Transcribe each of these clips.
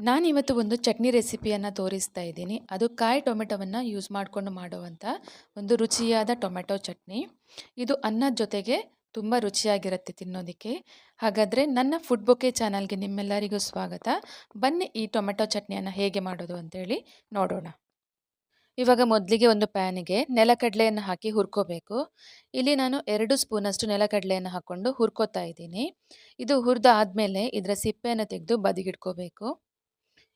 ನಾನಿವತ್ತು ಒಂದು ಚಟ್ನಿ ರೆಸಿಪಿಯನ್ನು ತೋರಿಸ್ತಾ ಇದ್ದೀನಿ. ಅದು ಕಾಯಿ ಟೊಮೆಟೊವನ್ನು ಯೂಸ್ ಮಾಡಿಕೊಂಡು ಮಾಡುವಂಥ ಒಂದು ರುಚಿಯಾದ ಟೊಮೆಟೊ ಚಟ್ನಿ. ಇದು ಅನ್ನದ ಜೊತೆಗೆ ತುಂಬ ರುಚಿಯಾಗಿರುತ್ತೆ ತಿನ್ನೋದಕ್ಕೆ. ಹಾಗಾದರೆ ನನ್ನ ಫುಡ್ ಬೊಕೆ ಚಾನಲ್ಗೆ ನಿಮ್ಮೆಲ್ಲರಿಗೂ ಸ್ವಾಗತ. ಬನ್ನಿ ಈ ಟೊಮೆಟೊ ಚಟ್ನಿಯನ್ನು ಹೇಗೆ ಮಾಡೋದು ಅಂತೇಳಿ ನೋಡೋಣ. ಇವಾಗ ಮೊದಲಿಗೆ ಒಂದು ಪ್ಯಾನಿಗೆ ನೆಲಕಡಲೆಯನ್ನು ಹಾಕಿ ಹುರ್ಕೋಬೇಕು. ಇಲ್ಲಿ ನಾನು ಎರಡು ಸ್ಪೂನಷ್ಟು ನೆಲಕಡಲೆಯನ್ನು ಹಾಕ್ಕೊಂಡು ಹುರ್ಕೋತಾ ಇದ್ದೀನಿ. ಇದು ಹುರಿದ ಆದಮೇಲೆ ಇದರ ಸಿಪ್ಪೆಯನ್ನು ತೆಗೆದು ಬದಿಗಿಡ್ಕೋಬೇಕು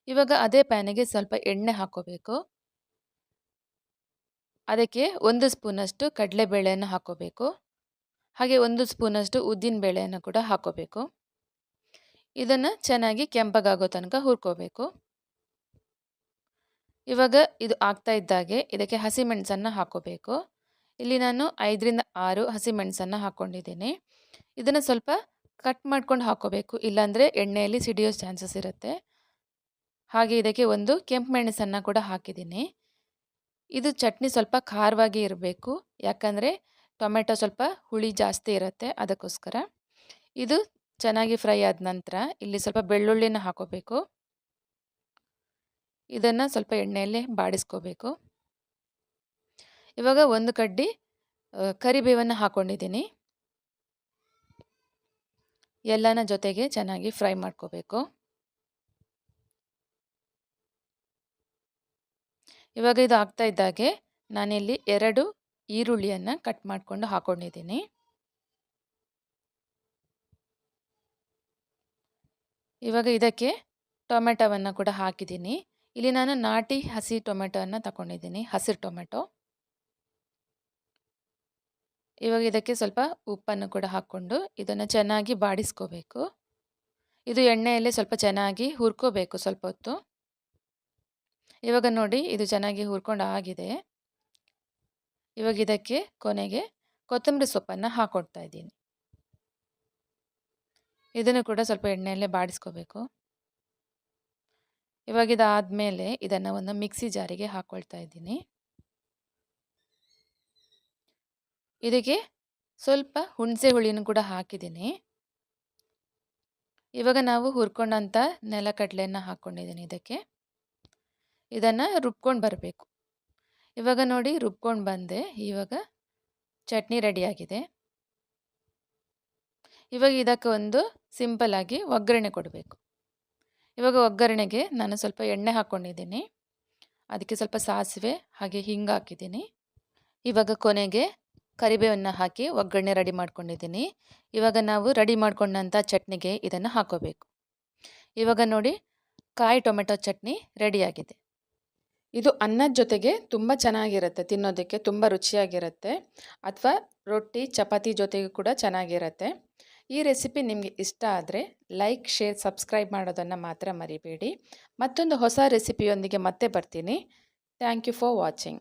ಇವಾಗ ಅದೇ ಪ್ಯಾನಿಗೆ ಸ್ವಲ್ಪ ಎಣ್ಣೆ ಹಾಕೋಬೇಕು. ಅದಕ್ಕೆ ಒಂದು ಸ್ಪೂನಷ್ಟು ಕಡಲೆಬೇಳೆಯನ್ನು ಹಾಕೋಬೇಕು. ಹಾಗೆ ಒಂದು ಸ್ಪೂನಷ್ಟು ಉದ್ದಿನ ಬೇಳೆಯನ್ನು ಕೂಡ ಹಾಕೋಬೇಕು. ಇದನ್ನು ಚೆನ್ನಾಗಿ ಕೆಂಪಗಾಗೋ ತನಕ ಹುರ್ಕೋಬೇಕು. ಇವಾಗ ಇದು ಆಗ್ತಾ ಇದ್ದಾಗೆ ಇದಕ್ಕೆ ಹಸಿಮೆಣಸನ್ನು ಹಾಕೋಬೇಕು. ಇಲ್ಲಿ ನಾನು ಐದರಿಂದ ಆರು ಹಸಿಮೆಣಸನ್ನು ಹಾಕ್ಕೊಂಡಿದ್ದೀನಿ ಇದನ್ನು ಸ್ವಲ್ಪ ಕಟ್ ಮಾಡ್ಕೊಂಡು ಹಾಕೋಬೇಕು. ಇಲ್ಲಾಂದರೆ ಎಣ್ಣೆಯಲ್ಲಿ ಸಿಡಿಯೋ ಚಾನ್ಸಸ್ ಇರುತ್ತೆ. ಹಾಗೆ ಇದಕ್ಕೆ ಒಂದು ಕೆಂಪು ಮೆಣಸನ್ನು ಕೂಡ ಹಾಕಿದ್ದೀನಿ. ಇದು ಚಟ್ನಿ ಸ್ವಲ್ಪ ಖಾರವಾಗಿ ಇರಬೇಕು. ಯಾಕಂದರೆ ಟೊಮೆಟೊ ಸ್ವಲ್ಪ ಹುಳಿ ಜಾಸ್ತಿ ಇರುತ್ತೆ ಅದಕ್ಕೋಸ್ಕರ. ಇದು ಚೆನ್ನಾಗಿ ಫ್ರೈ ಆದ ನಂತರ ಇಲ್ಲಿ ಸ್ವಲ್ಪ ಬೆಳ್ಳುಳ್ಳಿನ ಹಾಕೋಬೇಕು. ಇದನ್ನು ಸ್ವಲ್ಪ ಎಣ್ಣೆಯಲ್ಲಿ ಬಾಡಿಸ್ಕೋಬೇಕು. ಇವಾಗ ಒಂದು ಕಡ್ಡಿ ಕರಿಬೇವನ್ನು ಹಾಕ್ಕೊಂಡಿದ್ದೀನಿ ಎಲ್ಲನ ಜೊತೆಗೆ ಚೆನ್ನಾಗಿ ಫ್ರೈ ಮಾಡ್ಕೋಬೇಕು. ಇವಾಗ ಇದು ಆಗ್ತಾ ಇದ್ದಾಗೆ ನಾನಿಲ್ಲಿ ಎರಡು ಈರುಳ್ಳಿಯನ್ನು ಕಟ್ ಮಾಡಿಕೊಂಡು ಹಾಕೊಂಡಿದ್ದೀನಿ. ಇವಾಗ ಇದಕ್ಕೆ ಟೊಮೆಟೊವನ್ನು ಕೂಡ ಹಾಕಿದ್ದೀನಿ. ಇಲ್ಲಿ ನಾನು ನಾಟಿ ಹಸಿ ಟೊಮೆಟೊವನ್ನು ತಗೊಂಡಿದ್ದೀನಿ ಹಸಿರು ಟೊಮೆಟೊ. ಇವಾಗ ಇದಕ್ಕೆ ಸ್ವಲ್ಪ ಉಪ್ಪನ್ನು ಕೂಡ ಹಾಕ್ಕೊಂಡು ಇದನ್ನು ಚೆನ್ನಾಗಿ ಬಾಡಿಸ್ಕೋಬೇಕು. ಇದು ಎಣ್ಣೆಯಲ್ಲಿ ಸ್ವಲ್ಪ ಚೆನ್ನಾಗಿ ಹುರ್ಕೋಬೇಕು ಸ್ವಲ್ಪ ಹೊತ್ತು. ಇವಾಗ ನೋಡಿ ಇದು ಚೆನ್ನಾಗಿ ಹುರ್ಕೊಂಡು ಆಗಿದೆ. ಇವಾಗ ಇದಕ್ಕೆ ಕೊನೆಗೆ ಕೊತ್ತಂಬರಿ ಸೊಪ್ಪನ್ನು ಹಾಕೊಡ್ತಾ ಇದ್ದೀನಿ. ಇದನ್ನು ಕೂಡ ಸ್ವಲ್ಪ ಎಣ್ಣೆಯಲ್ಲೇ ಬಾಡಿಸ್ಕೋಬೇಕು. ಇವಾಗ ಇದಾದಮೇಲೆ ಇದನ್ನು ಒಂದು ಮಿಕ್ಸಿ ಜಾರಿಗೆ ಹಾಕ್ಕೊಳ್ತಾ ಇದ್ದೀನಿ. ಇದಕ್ಕೆ ಸ್ವಲ್ಪ ಹುಣಸೆ ಹುಳಿನೂ ಕೂಡ ಹಾಕಿದ್ದೀನಿ. ಇವಾಗ ನಾವು ಹುರ್ಕೊಂಡಂಥ ನೆಲಕಡಲೆಯನ್ನು ಹಾಕ್ಕೊಂಡಿದ್ದೀನಿ ಇದಕ್ಕೆ. ಇದನ್ನು ರುಬ್ಕೊಂಡು ಬರಬೇಕು. ಇವಾಗ ನೋಡಿ ರುಬ್ಕೊಂಡು ಬಂದೆ. ಇವಾಗ ಚಟ್ನಿ ರೆಡಿಯಾಗಿದೆ ಇವಾಗ ಇದಕ್ಕೆ ಒಂದು ಸಿಂಪಲಾಗಿ ಒಗ್ಗರಣೆ ಕೊಡಬೇಕು. ಇವಾಗ ಒಗ್ಗರಣೆಗೆ ನಾನು ಸ್ವಲ್ಪ ಎಣ್ಣೆ ಹಾಕ್ಕೊಂಡಿದ್ದೀನಿ ಅದಕ್ಕೆ ಸ್ವಲ್ಪ ಸಾಸಿವೆ ಹಾಗೆ ಹಿಂಗೆ ಹಾಕಿದ್ದೀನಿ. ಇವಾಗ ಕೊನೆಗೆ ಕರಿಬೇವನ್ನು ಹಾಕಿ ಒಗ್ಗರಣೆ ರೆಡಿ ಮಾಡ್ಕೊಂಡಿದ್ದೀನಿ. ಇವಾಗ ನಾವು ರೆಡಿ ಮಾಡ್ಕೊಂಡಂಥ ಚಟ್ನಿಗೆ ಇದನ್ನು ಹಾಕೋಬೇಕು. ಇವಾಗ ನೋಡಿ ಕಾಯಿ ಟೊಮೆಟೊ ಚಟ್ನಿ ರೆಡಿಯಾಗಿದೆ ಇದು ಅನ್ನದ ಜೊತೆಗೆ ತುಂಬ ಚೆನ್ನಾಗಿರುತ್ತೆ, ತಿನ್ನೋದಕ್ಕೆ ತುಂಬ ರುಚಿಯಾಗಿರುತ್ತೆ. ಅಥವಾ ರೊಟ್ಟಿ, ಚಪಾತಿ ಜೊತೆಗೂ ಕೂಡ ಚೆನ್ನಾಗಿರುತ್ತೆ. ಈ ರೆಸಿಪಿ ನಿಮಗೆ ಇಷ್ಟ ಆದರೆ ಲೈಕ್, ಶೇರ್, ಸಬ್ಸ್ಕ್ರೈಬ್ ಮಾಡೋದನ್ನು ಮಾತ್ರ ಮರಿಬೇಡಿ. ಮತ್ತೊಂದು ಹೊಸ ರೆಸಿಪಿಯೊಂದಿಗೆ ಮತ್ತೆ ಬರ್ತೀನಿ. Thank you for watching.